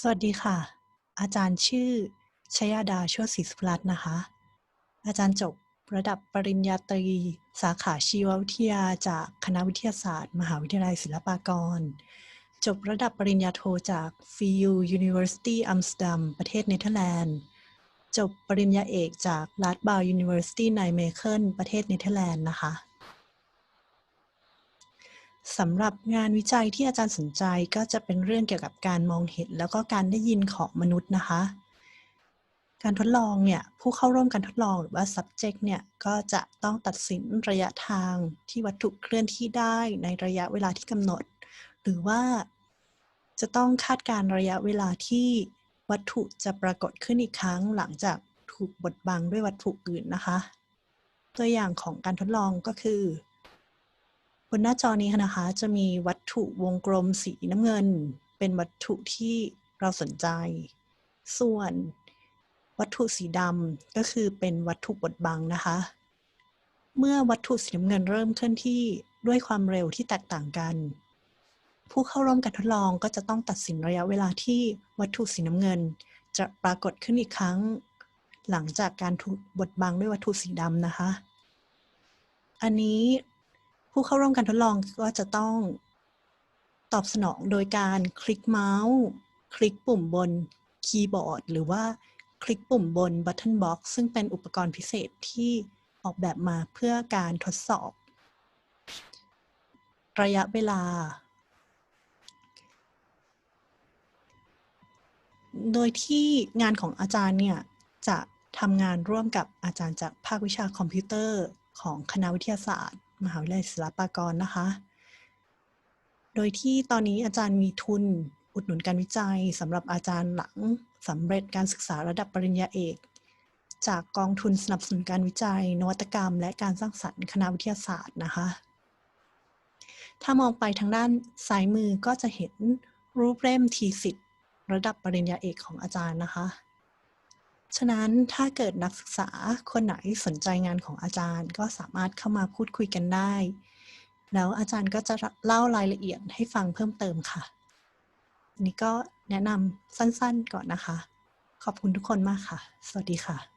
สวัสดีค่ะ อาจารย์ชื่อชยาดาชติศรีสุรัตน์นะคะ อาจารย์จบระดับปริญญาตรี สาขาชีววิทยาจากคณะวิทยาศาสตร์ มหาวิทยาลัยศิลปากร จบระดับปริญญาโทจาก VU University Amsterdam ประเทศเนเธอร์แลนด์ จบปริญญาเอกจาก Radboud University ในเมเคิลประเทศเนเธอร์แลนด์นะคะ สำหรับงานวิจัยที่อาจารย์สนใจก็จะเป็นเรื่องเกี่ยวกับการมองเห็น แล้วก็การได้ยินของมนุษย์นะคะ การทดลองเนี่ยผู้เข้าร่วมการทดลองหรือว่า subject เนี่ยก็จะต้องตัดสินระยะทางที่วัตถุเคลื่อนที่ได้ในระยะเวลาที่กำหนด หรือว่าจะต้องคาดการณ์ระยะเวลาที่วัตถุจะปรากฏขึ้นอีกครั้งหลังจากถูกบดบังด้วยวัตถุอื่นนะคะ ตัวอย่างของการทดลองก็คือ นหน้าจอนี้นะคะ จะมีวัตถุวงกลมสีน้ำเงิน เป็นวัตถุที่เราสนใจ ส่วนวัตถุสีดำก็คือเป็นวัตถุบดบังนะคะ เมื่อวัตถุสีน้ำเงินเริ่มเคลื่อนที่ด้วยความเร็วที่แตกต่างกัน ผู้เข้าร่วมการทดลองก็จะต้องตัดสินระยะเวลาที่วัตถุสีน้ำเงิน จะปรากฏขึ้นอีกครั้ง หลังจากการถูกบดบังด้วยวัตถุสีดำนะคะ อันนี้ ผู้เข้าร่วมการทดลองก็จะต้องตอบสนองโดยการคลิกเมาส์คลิกปุ่มบนคีย์บอร์ด หรือว่าคลิกปุ่มบน Button Box ซึ่งเป็นอุปกรณ์พิเศษที่ออกแบบมาเพื่อการทดสอบ ระยะเวลา โดยที่งานของอาจารย์เนี่ยจะทำงานร่วมกับอาจารย์จากภาควิชาคอมพิวเตอร์ของคณะวิทยาศาสตร์ มหาวิทยาลัยศิลปากรนะคะ โดยที่ตอนนี้อาจารย์มีทุนอุดหนุนการวิจัยสำหรับอาจารย์หลังสำเร็จการศึกษาระดับปริญญาเอก จากกองทุนสนับสนุนการวิจัย นวัตกรรม และการสร้างสรรค์คณะวิทยาศาสตร์นะคะ ถ้ามองไปทางด้านซ้ายมือก็จะเห็นรูปเล่มทีสิทธิ์ระดับปริญญาเอกของอาจารย์นะคะ ฉะนั้นถ้าเกิดนักศึกษาคนไหนสนใจงานของอาจารย์ ก็สามารถเข้ามาพูดคุยกันได้ แล้วอาจารย์ก็จะเล่ารายละเอียดให้ฟังเพิ่มเติมค่ะ นี่ก็แนะนำสั้นๆก่อนนะคะ ขอบคุณทุกคนมากค่ะ สวัสดีค่ะ